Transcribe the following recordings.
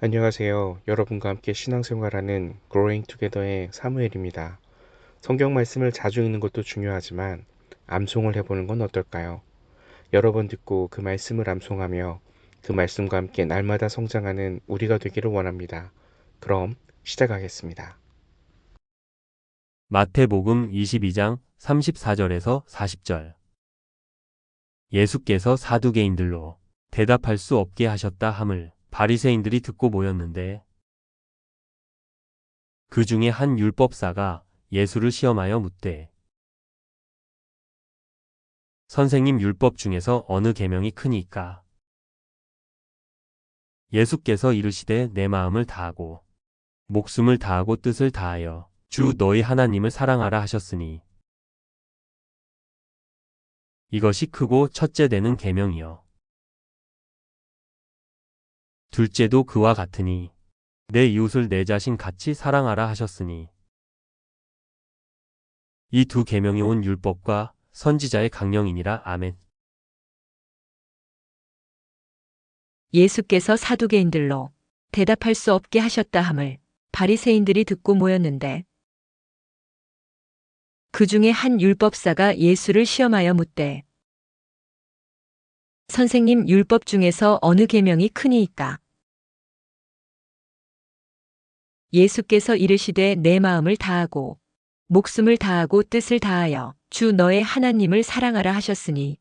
안녕하세요. 여러분과 함께 신앙생활하는 Growing Together의 사무엘입니다. 성경 말씀을 자주 읽는 것도 중요하지만 암송을 해보는 건 어떨까요? 여러 번 듣고 그 말씀을 암송하며 그 말씀과 함께 날마다 성장하는 우리가 되기를 원합니다. 그럼 시작하겠습니다. 마태복음 22장 34절에서 40절. 예수께서 사두개인들로 대답할 수 없게 하셨다 함을 바리새인들이 듣고 모였는데 그 중에 한 율법사가 예수를 시험하여 묻되 선생님 율법 중에서 어느 계명이 크니까? 예수께서 이르시되 내 마음을 다하고 목숨을 다하고 뜻을 다하여 주 너희 하나님을 사랑하라 하셨으니 이것이 크고 첫째 되는 계명이요 둘째도 그와 같으니 내 이웃을 내 자신 같이 사랑하라 하셨으니 이 두 계명이 온 율법과 선지자의 강령이니라 아멘. 예수께서 사두개인들로 대답할 수 없게 하셨다 함을 바리새인들이 듣고 모였는데 그 중에 한 율법사가 예수를 시험하여 묻되 선생님 율법 중에서 어느 계명이 크니이까 예수께서 이르시되 내 마음을 다하고 목숨을 다하고 뜻을 다하여 주 너의 하나님을 사랑하라 하셨으니.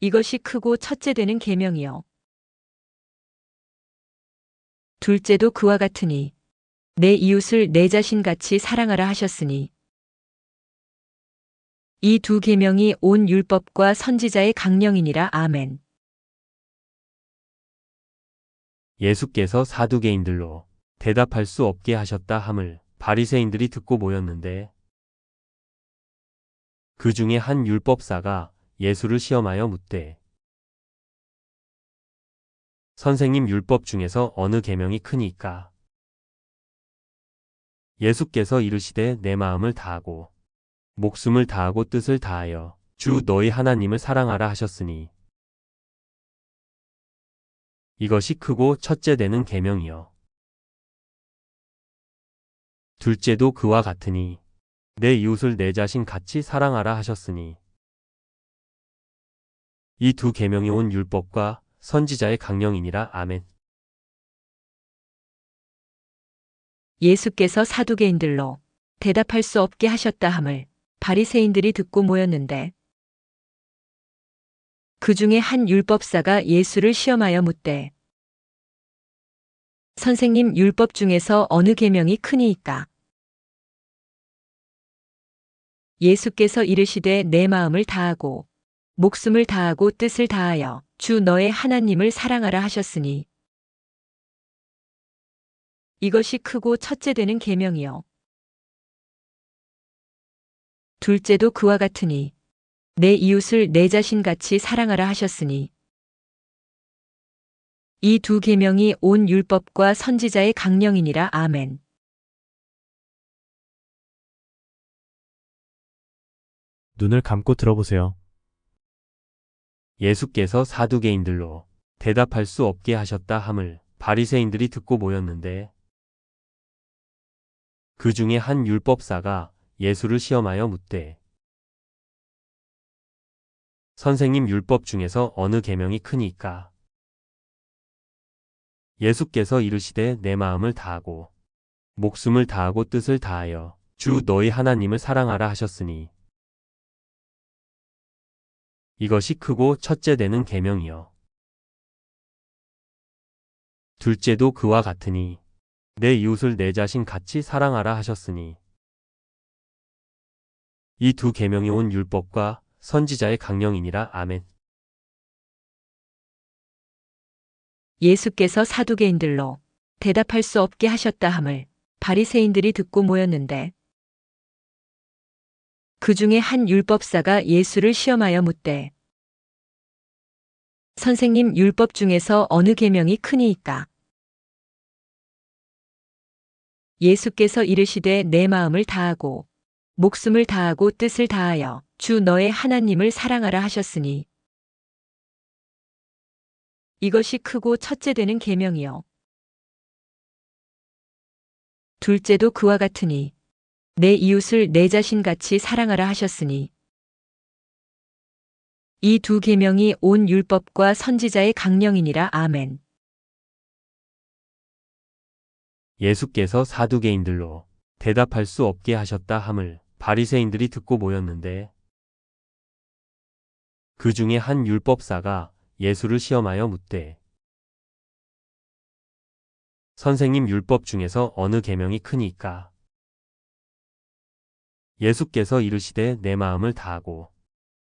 이것이 크고 첫째 되는 계명이요. 둘째도 그와 같으니 내 이웃을 내 자신 같이 사랑하라 하셨으니 이 두 계명이 온 율법과 선지자의 강령이니라 아멘. 예수께서 사두개인들로 대답할 수 없게 하셨다 함을 바리새인들이 듣고 모였는데 그 중에 한 율법사가 예수를 시험하여 묻되 선생님 율법 중에서 어느 계명이 크니까 예수께서 이르시되 내 마음을 다하고 목숨을 다하고 뜻을 다하여 주 너희 하나님을 사랑하라 하셨으니. 이것이 크고 첫째 되는 계명이요. 둘째도 그와 같으니 내 이웃을 내 자신 같이 사랑하라 하셨으니. 이 두 계명이 온 율법과 선지자의 강령이니라. 아멘. 예수께서 사두개인들로 대답할 수 없게 하셨다 함을 바리새인들이 듣고 모였는데 그 중에 한 율법사가 예수를 시험하여 묻되 선생님 율법 중에서 어느 계명이 크니이까 예수께서 이르시되 내 마음을 다하고 목숨을 다하고 뜻을 다하여 주 너의 하나님을 사랑하라 하셨으니 이것이 크고 첫째 되는 계명이요 둘째도 그와 같으니 내 이웃을 내 자신 같이 사랑하라 하셨으니 이 두 계명이 온 율법과 선지자의 강령이니라 아멘. 눈을 감고 들어보세요. 예수께서 사두개인들로 대답할 수 없게 하셨다 함을 바리새인들이 듣고 모였는데 그 중에 한 율법사가 예수를 시험하여 묻되 선생님 율법 중에서 어느 계명이 크니까 예수께서 이르시되 내 마음을 다하고 목숨을 다하고 뜻을 다하여 주 너희 하나님을 사랑하라 하셨으니 이것이 크고 첫째 되는 계명이요. 둘째도 그와 같으니 내 이웃을 내 자신 같이 사랑하라 하셨으니 이 두 계명이 온 율법과 선지자의 강령이니라 아멘. 예수께서 사두개인들로 대답할 수 없게 하셨다 함을 바리새인들이 듣고 모였는데 그 중에 한 율법사가 예수를 시험하여 묻되 선생님 율법 중에서 어느 계명이 크니이까 예수께서 이르시되 내 마음을 다하고 목숨을 다하고 뜻을 다하여 주 너의 하나님을 사랑하라 하셨으니 이것이 크고 첫째 되는 계명이요. 둘째도 그와 같으니 내 이웃을 내 자신 같이 사랑하라 하셨으니 이 두 계명이 온 율법과 선지자의 강령이니라 아멘. 예수께서 사두개인들로 대답할 수 없게 하셨다 함을 바리새인들이 듣고 모였는데 그 중에 한 율법사가 예수를 시험하여 묻되 선생님 율법 중에서 어느 계명이 크니까? 예수께서 이르시되 내 마음을 다하고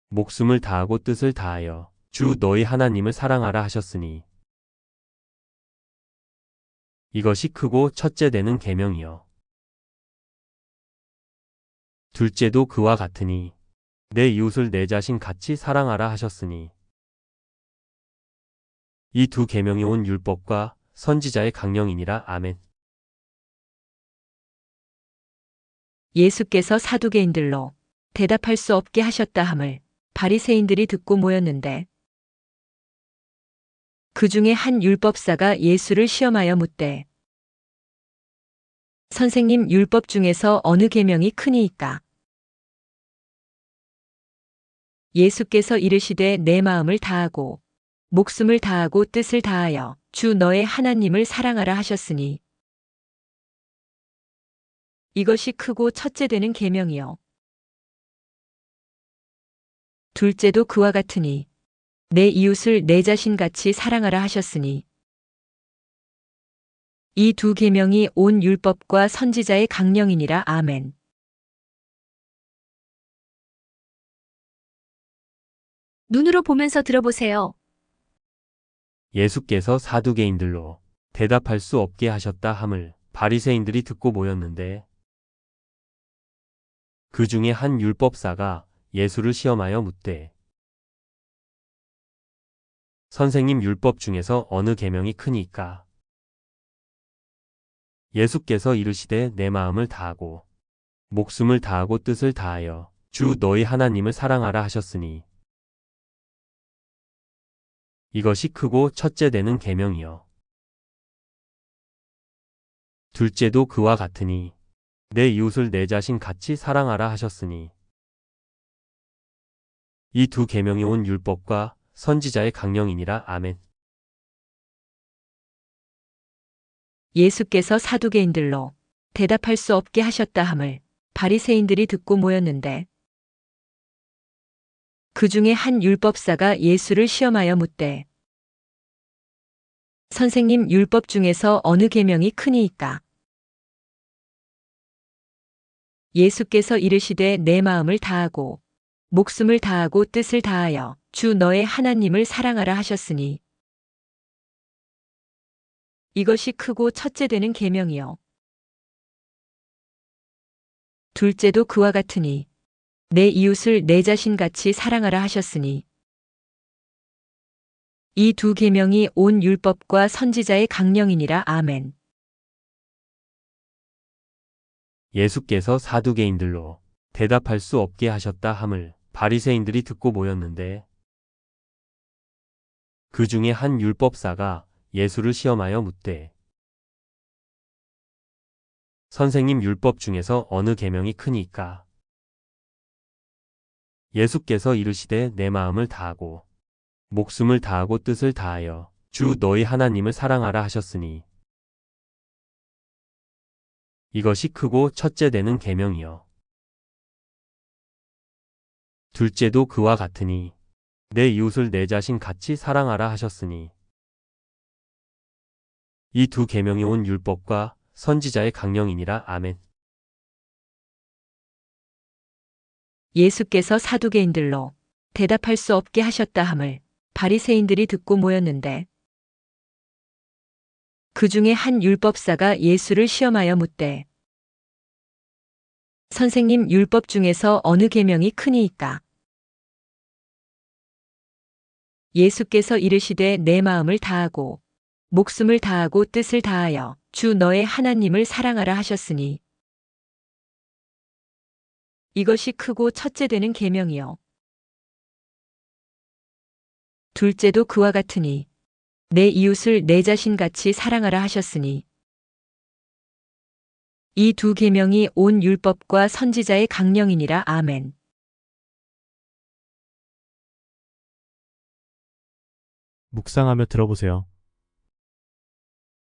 목숨을 다하고 뜻을 다하여 주 너희 하나님을 사랑하라 하셨으니 이것이 크고 첫째 되는 계명이요 둘째도 그와 같으니 내 이웃을 내 자신 같이 사랑하라 하셨으니 이 두 계명이 온 율법과 선지자의 강령이니라 아멘. 예수께서 사두개인들로 대답할 수 없게 하셨다 함을 바리새인들이 듣고 모였는데 그 중에 한 율법사가 예수를 시험하여 묻되 선생님 율법 중에서 어느 계명이 크니이까? 예수께서 이르시되 내 마음을 다하고 목숨을 다하고 뜻을 다하여 주 너의 하나님을 사랑하라 하셨으니. 이것이 크고 첫째 되는 계명이요. 둘째도 그와 같으니 내 이웃을 내 자신 같이 사랑하라 하셨으니 이 두 계명이 온 율법과 선지자의 강령이니라 아멘. 눈으로 보면서 들어보세요. 예수께서 사두개인들로 대답할 수 없게 하셨다 함을 바리새인들이 듣고 모였는데 그 중에 한 율법사가 예수를 시험하여 묻되 선생님 율법 중에서 어느 계명이 크니까 예수께서 이르시되 내 마음을 다하고 목숨을 다하고 뜻을 다하여 주 너희 하나님을 사랑하라 하셨으니. 이것이 크고 첫째 되는 계명이요. 둘째도 그와 같으니 내 이웃을 내 자신 같이 사랑하라 하셨으니. 이 두 계명이 온 율법과 선지자의 강령이니라. 아멘. 예수께서 사두개인들로 대답할 수 없게 하셨다 함을 바리새인들이 듣고 모였는데 그 중에 한 율법사가 예수를 시험하여 묻되 선생님 율법 중에서 어느 계명이 크니이까 예수께서 이르시되 내 마음을 다하고 목숨을 다하고 뜻을 다하여 주 너의 하나님을 사랑하라 하셨으니 이것이 크고 첫째 되는 계명이요. 둘째도 그와 같으니 내 이웃을 내 자신 같이 사랑하라 하셨으니. 이 두 계명이 온 율법과 선지자의 강령이니라. 아멘. 예수께서 사두개인들로 대답할 수 없게 하셨다 함을 바리새인들이 듣고 모였는데 그 중에 한 율법사가 예수를 시험하여 묻되 선생님 율법 중에서 어느 계명이 크니까 예수께서 이르시되 내 마음을 다하고 목숨을 다하고 뜻을 다하여 주 너희 하나님을 사랑하라 하셨으니 이것이 크고 첫째 되는 계명이요. 둘째도 그와 같으니 내 이웃을 내 자신 같이 사랑하라 하셨으니 이 두 계명이 온 율법과 선지자의 강령이니라 아멘. 예수께서 사두개인들로 대답할 수 없게 하셨다 함을 바리새인들이 듣고 모였는데 그 중에 한 율법사가 예수를 시험하여 묻되 선생님 율법 중에서 어느 계명이 크니이까 예수께서 이르시되 내 마음을 다하고 목숨을 다하고 뜻을 다하여 주 너의 하나님을 사랑하라 하셨으니 이것이 크고 첫째 되는 계명이요 둘째도 그와 같으니 내 이웃을 내 자신 같이 사랑하라 하셨으니 이 두 계명이 온 율법과 선지자의 강령이니라 아멘. 묵상하며 들어보세요.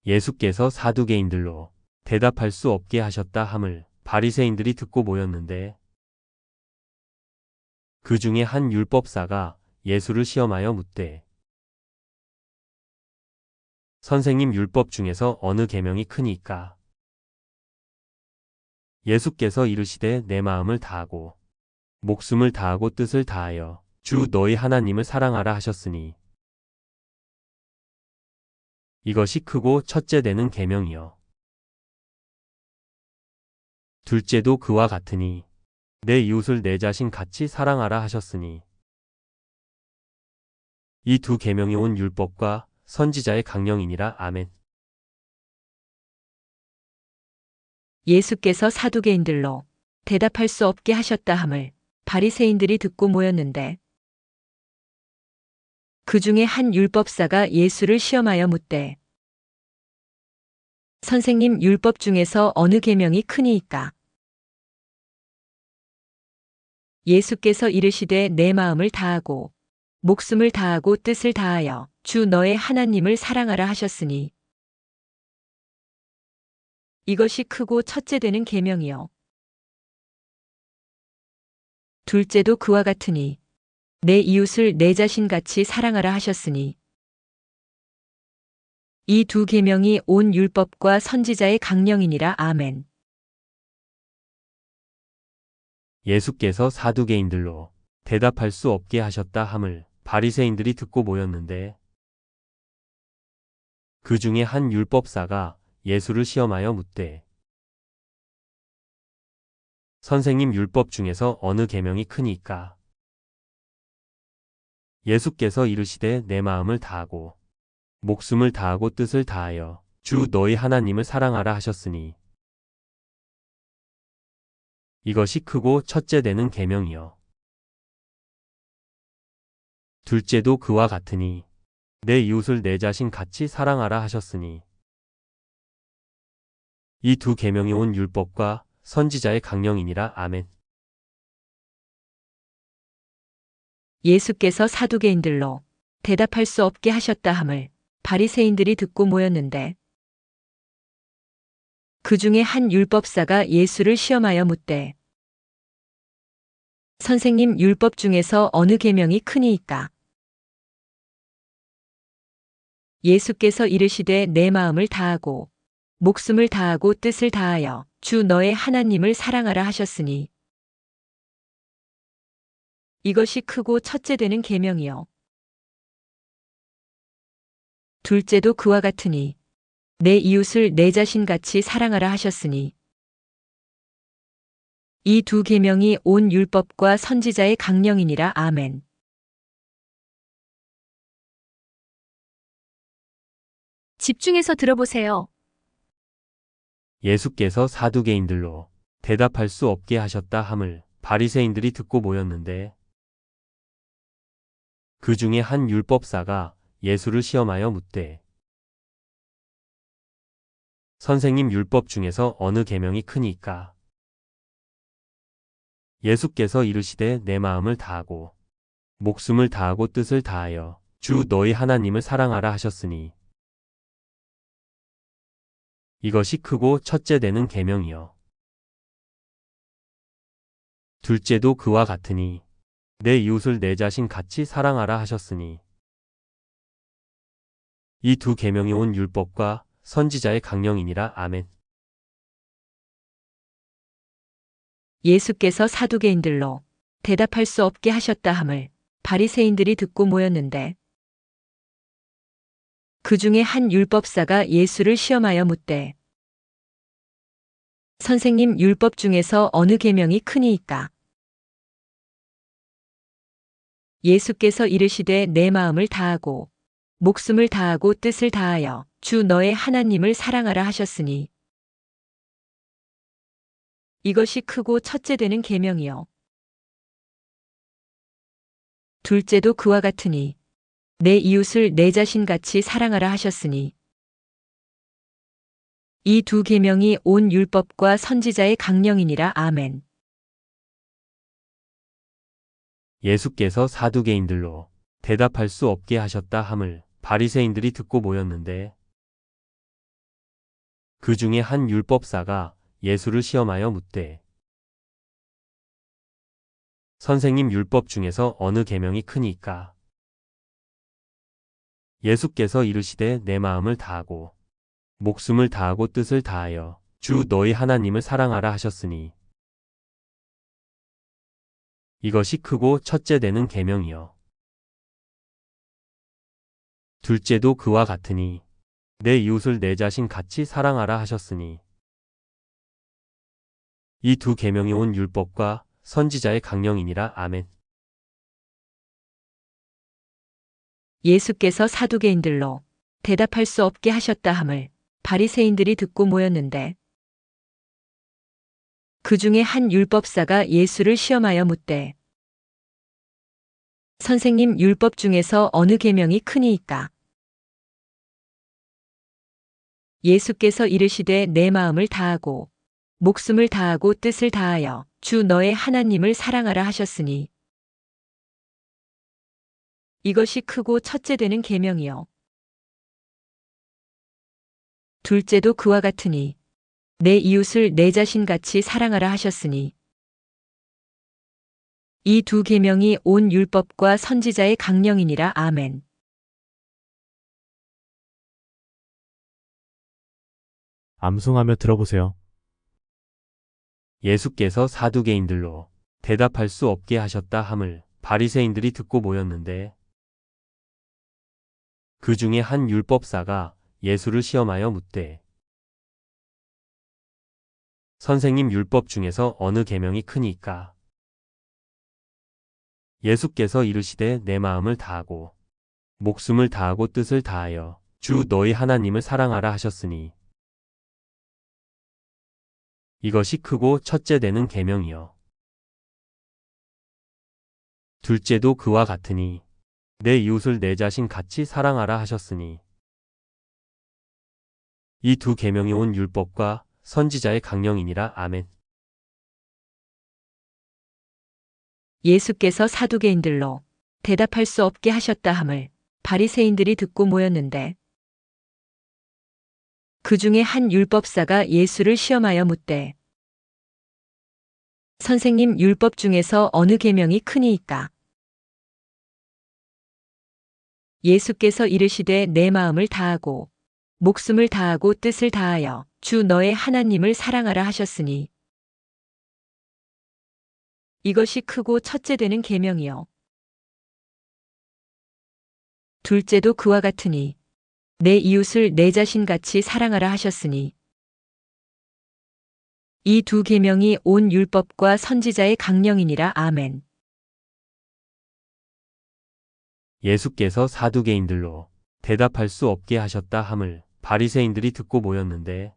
예수께서 사두개인들로 대답할 수 없게 하셨다 함을 바리새인들이 듣고 모였는데 그 중에 한 율법사가 예수를 시험하여 묻되 선생님 율법 중에서 어느 계명이 크니까? 예수께서 이르시되 내 마음을 다하고 목숨을 다하고 뜻을 다하여 주 너희 하나님을 사랑하라 하셨으니 이것이 크고 첫째 되는 계명이요. 둘째도 그와 같으니 내 이웃을 내 자신 같이 사랑하라 하셨으니. 이 두 계명이 온 율법과 선지자의 강령이니라. 아멘. 예수께서 사두개인들로 대답할 수 없게 하셨다 함을 바리새인들이 듣고 모였는데 그 중에 한 율법사가 예수를 시험하여 묻되 선생님 율법 중에서 어느 계명이 크니이까 예수께서 이르시되 내 마음을 다하고 목숨을 다하고 뜻을 다하여 주 너의 하나님을 사랑하라 하셨으니 이것이 크고 첫째 되는 계명이요. 둘째도 그와 같으니 내 이웃을 내 자신 같이 사랑하라 하셨으니. 이 두 계명이 온 율법과 선지자의 강령이니라. 아멘. 예수께서 사두개인들로 대답할 수 없게 하셨다 함을 바리새인들이 듣고 모였는데 그 중에 한 율법사가 예수를 시험하여 묻되 선생님 율법 중에서 어느 계명이 크니까 예수께서 이르시되 내 마음을 다하고 목숨을 다하고 뜻을 다하여 주 너희 하나님을 사랑하라 하셨으니. 이것이 크고 첫째 되는 계명이요. 둘째도 그와 같으니 내 이웃을 내 자신 같이 사랑하라 하셨으니. 이 두 계명이 온 율법과 선지자의 강령이니라. 아멘. 예수께서 사두개인들로 대답할 수 없게 하셨다 함을 바리새인들이 듣고 모였는데 그 중에 한 율법사가 예수를 시험하여 묻되 선생님 율법 중에서 어느 계명이 크니이까 예수께서 이르시되 내 마음을 다하고 목숨을 다하고 뜻을 다하여 주 너의 하나님을 사랑하라 하셨으니 이것이 크고 첫째 되는 계명이요 둘째도 그와 같으니 내 이웃을 내 자신 같이 사랑하라 하셨으니 이 두 계명이 온 율법과 선지자의 강령이니라 아멘. 집중해서 들어보세요. 예수께서 사두개인들로 대답할 수 없게 하셨다 함을 바리새인들이 듣고 모였는데 그 중에 한 율법사가 예수를 시험하여 묻되 선생님 율법 중에서 어느 계명이 크니까? 예수께서 이르시되 내 마음을 다하고 목숨을 다하고 뜻을 다하여 주 너희 하나님을 사랑하라 하셨으니 이것이 크고 첫째 되는 계명이요. 둘째도 그와 같으니 내 이웃을 내 자신 같이 사랑하라 하셨으니. 이 두 계명이 온 율법과 선지자의 강령이니라. 아멘. 예수께서 사두개인들로 대답할 수 없게 하셨다 함을 바리새인들이 듣고 모였는데 그 중에 한 율법사가 예수를 시험하여 묻되 선생님 율법 중에서 어느 계명이 크니이까 예수께서 이르시되 내 마음을 다하고 목숨을 다하고 뜻을 다하여 주 너의 하나님을 사랑하라 하셨으니. 이것이 크고 첫째 되는 계명이요. 둘째도 그와 같으니 내 이웃을 내 자신 같이 사랑하라 하셨으니. 이 두 계명이 온 율법과 선지자의 강령이니라. 아멘. 예수께서 사두개인들로 대답할 수 없게 하셨다 함을 바리새인들이 듣고 모였는데 그 중에 한 율법사가 예수를 시험하여 묻되 선생님 율법 중에서 어느 계명이 크니까? 예수께서 이르시되 내 마음을 다하고 목숨을 다하고 뜻을 다하여 주 너희 하나님을 사랑하라 하셨으니 이것이 크고 첫째 되는 계명이요. 둘째도 그와 같으니 내 이웃을 내 자신 같이 사랑하라 하셨으니. 이 두 계명이 온 율법과 선지자의 강령이니라. 아멘. 예수께서 사두개인들로 대답할 수 없게 하셨다 함을 바리새인들이 듣고 모였는데 그 중에 한 율법사가 예수를 시험하여 묻되 선생님 율법 중에서 어느 계명이 크니이까 예수께서 이르시되 내 마음을 다하고 목숨을 다하고 뜻을 다하여 주 너의 하나님을 사랑하라 하셨으니 이것이 크고 첫째 되는 계명이요. 둘째도 그와 같으니 내 이웃을 내 자신같이 사랑하라 하셨으니 이 두 계명이 온 율법과 선지자의 강령이니라 아멘. 암송하며 들어보세요. 예수께서 사두개인들로 대답할 수 없게 하셨다 함을 바리새인들이 듣고 모였는데 그 중에 한 율법사가 예수를 시험하여 묻되 선생님 율법 중에서 어느 계명이 크니까? 예수께서 이르시되 내 마음을 다하고 목숨을 다하고 뜻을 다하여 주 너희 하나님을 사랑하라 하셨으니. 이것이 크고 첫째 되는 계명이요. 둘째도 그와 같으니 내 이웃을 내 자신 같이 사랑하라 하셨으니. 이 두 계명이 온 율법과 선지자의 강령이니라 아멘. 예수께서 사두개인들로 대답할 수 없게 하셨다 함을 바리새인들이 듣고 모였는데 그 중에 한 율법사가 예수를 시험하여 묻되 선생님 율법 중에서 어느 계명이 크니이까 예수께서 이르시되 내 마음을 다하고 목숨을 다하고 뜻을 다하여 주 너의 하나님을 사랑하라 하셨으니. 이것이 크고 첫째 되는 계명이요. 둘째도 그와 같으니 내 이웃을 내 자신 같이 사랑하라 하셨으니. 이 두 계명이 온 율법과 선지자의 강령이니라. 아멘. 예수께서 사두개인들로 대답할 수 없게 하셨다 함을 바리새인들이 듣고 모였는데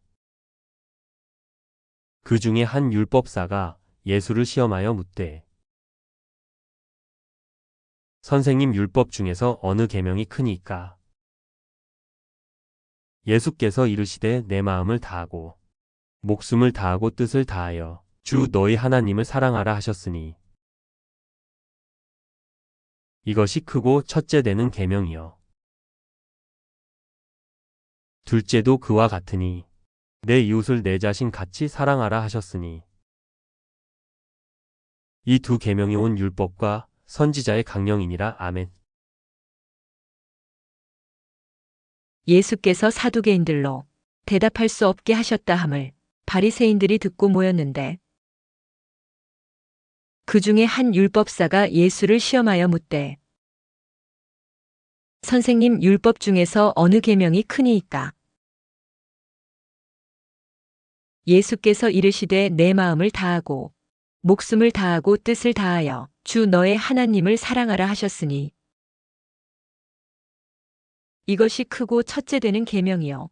그 중에 한 율법사가 예수를 시험하여 묻되 선생님 율법 중에서 어느 계명이 크니까? 예수께서 이르시되 내 마음을 다하고 목숨을 다하고 뜻을 다하여 주 너희 하나님을 사랑하라 하셨으니 이것이 크고 첫째 되는 계명이요. 둘째도 그와 같으니 내 이웃을 내 자신 같이 사랑하라 하셨으니. 이 두 계명이 온 율법과 선지자의 강령이니라. 아멘. 예수께서 사두개인들로 대답할 수 없게 하셨다 함을 바리새인들이 듣고 모였는데 그 중에 한 율법사가 예수를 시험하여 묻되 선생님 율법 중에서 어느 계명이 크니이까 예수께서 이르시되 내 마음을 다하고 목숨을 다하고 뜻을 다하여 주 너의 하나님을 사랑하라 하셨으니. 이것이 크고 첫째 되는 계명이요.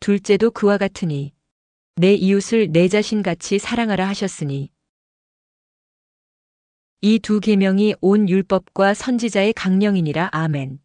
둘째도 그와 같으니 내 이웃을 내 자신 같이 사랑하라 하셨으니. 이 두 계명이 온 율법과 선지자의 강령이니라. 아멘.